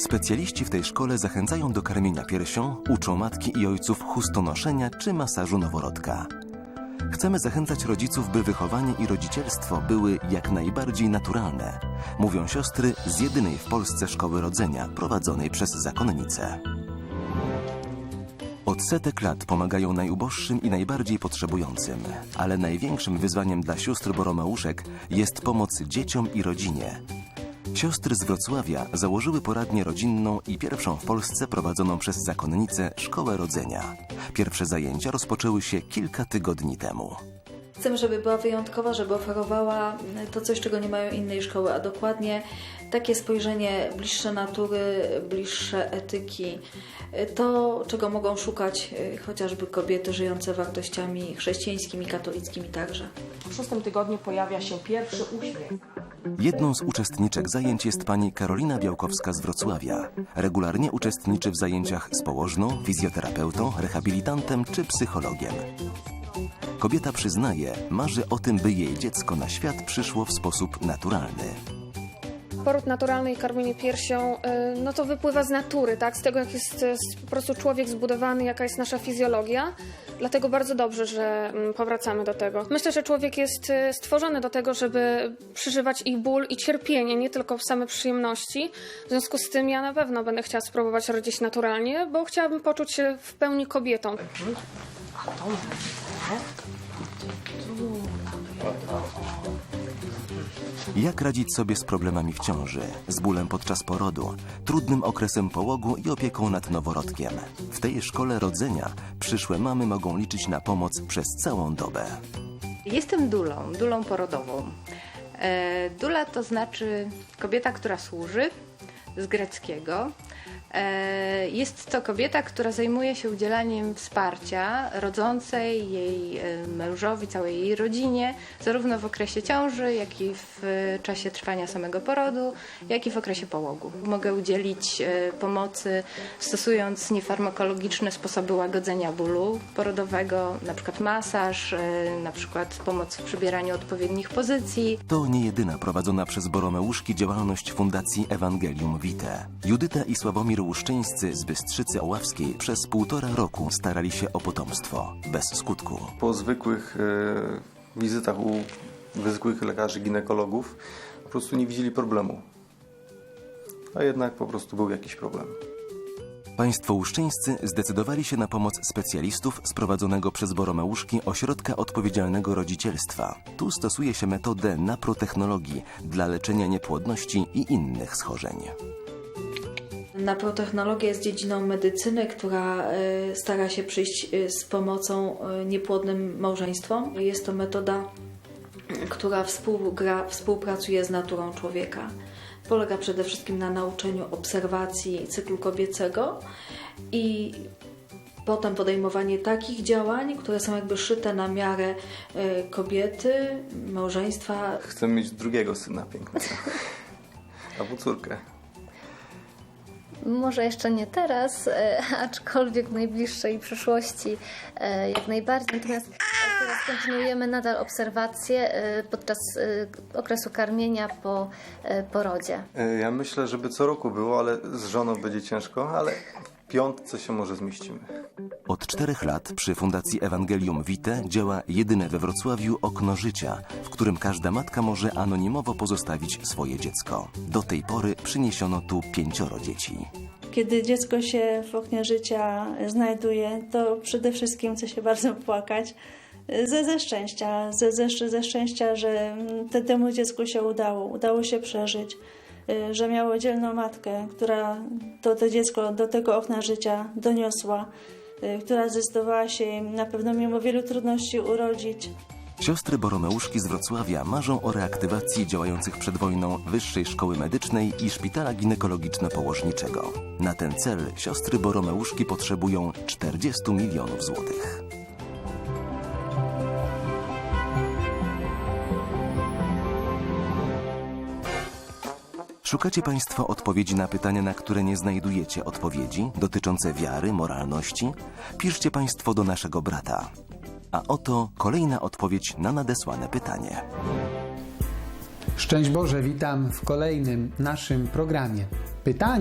Specjaliści w tej szkole zachęcają do karmienia piersią, uczą matki i ojców chustonoszenia czy masażu noworodka. Chcemy zachęcać rodziców, by wychowanie i rodzicielstwo były jak najbardziej naturalne, mówią siostry z jedynej w Polsce szkoły rodzenia prowadzonej przez zakonnicę. Od setek lat pomagają najuboższym i najbardziej potrzebującym, ale największym wyzwaniem dla sióstr Boromeuszek jest pomoc dzieciom i rodzinie. Siostry z Wrocławia założyły poradnię rodzinną i pierwszą w Polsce prowadzoną przez zakonnicę Szkołę Rodzenia. Pierwsze zajęcia rozpoczęły się kilka tygodni temu. Chcemy, żeby była wyjątkowa, żeby oferowała to coś, czego nie mają innej szkoły, a dokładnie takie spojrzenie bliższe natury, bliższe etyki, to, czego mogą szukać y, chociażby kobiety żyjące wartościami chrześcijańskimi, katolickimi także. W szóstym tygodniu pojawia się pierwszy uśmiech. Jedną z uczestniczek zajęć jest pani Karolina Białkowska z Wrocławia. Regularnie uczestniczy w zajęciach z położną, fizjoterapeutą, rehabilitantem czy psychologiem. Kobieta przyznaje, marzy o tym, by jej dziecko na świat przyszło w sposób naturalny. Poród naturalny i karmienie piersią, y, no to wypływa z natury, tak? Z tego, jak jest y, po prostu człowiek zbudowany, jaka jest nasza fizjologia. Dlatego bardzo dobrze, że mm, powracamy do tego. Myślę, że człowiek jest y, stworzony do tego, żeby przeżywać i ból, i cierpienie, nie tylko same przyjemności. W związku z tym ja na pewno będę chciała spróbować rodzić naturalnie, bo chciałabym poczuć się w pełni kobietą. Jak radzić sobie z problemami w ciąży, z bólem podczas porodu, trudnym okresem połogu i opieką nad noworodkiem? W tej szkole rodzenia przyszłe mamy mogą liczyć na pomoc przez całą dobę. Jestem dulą, dulą porodową. E, Dula to znaczy kobieta, która służy z greckiego. E, Jest to kobieta, która zajmuje się udzielaniem wsparcia rodzącej, jej mężowi, całej jej rodzinie, zarówno w okresie ciąży, jak i w e, czasie trwania samego porodu, jak i w okresie połogu. Mogę udzielić e, pomocy stosując niefarmakologiczne sposoby łagodzenia bólu porodowego, przykład masaż, przykład pomoc w przybieraniu odpowiednich pozycji, To nie jedyna prowadzona przez Boromeuszki działalność Fundacji Ewangelium Vitae. Judyta i Sławomir Łuszczyńscy z Bystrzycy Oławskiej przez półtora roku starali się o potomstwo. Bez skutku. Po zwykłych e, wizytach u zwykłych lekarzy, ginekologów po prostu nie widzieli problemu. A jednak po prostu był jakiś problem. Państwo łuszczyńscy zdecydowali się na pomoc specjalistów z prowadzonego przez Boromeuszki Ośrodka Odpowiedzialnego Rodzicielstwa. Tu stosuje się metodę naprotechnologii dla leczenia niepłodności i innych schorzeń. Naprotechnologia jest dziedziną medycyny, która e, stara się przyjść e, z pomocą e, niepłodnym małżeństwom. Jest to metoda, która współgra, współpracuje z naturą człowieka. Polega przede wszystkim na nauczeniu obserwacji cyklu kobiecego i potem podejmowanie takich działań, które są jakby szyte na miarę kobiety, małżeństwa, Chcę mieć drugiego syna pięknego. Albo córkę. Może jeszcze nie teraz, e, aczkolwiek w najbliższej przyszłości e, jak najbardziej. Natomiast teraz kontynuujemy nadal obserwacje e, podczas okresu karmienia po porodzie. Ja myślę, żeby co roku było, ale z żoną będzie ciężko, ale piątce się może zmieścimy. Od czterech lat przy Fundacji Ewangelium Vitae działa jedyne we Wrocławiu okno życia, w którym każda matka może anonimowo pozostawić swoje dziecko. Do tej pory przyniesiono tu pięcioro dzieci. Kiedy dziecko się w oknie życia znajduje, to przede wszystkim chce się bardzo płakać ze, ze szczęścia, ze, ze, ze szczęścia, że te, temu dziecku się udało, udało się przeżyć, że miało dzielną matkę, która to, to dziecko do tego okna życia doniosła, y, która zdecydowała się na pewno mimo wielu trudności urodzić. Siostry Boromeuszki z Wrocławia marzą o reaktywacji działających przed wojną Wyższej Szkoły Medycznej i Szpitala Ginekologiczno-Położniczego. Na ten cel siostry Boromeuszki potrzebują 40 milionów złotych. Szukacie Państwo odpowiedzi na pytania, na które nie znajdujecie odpowiedzi, dotyczące wiary, moralności? Piszcie Państwo do naszego brata. A oto kolejna odpowiedź na nadesłane pytanie. Szczęść Boże, witam w kolejnym naszym programie. Pytanie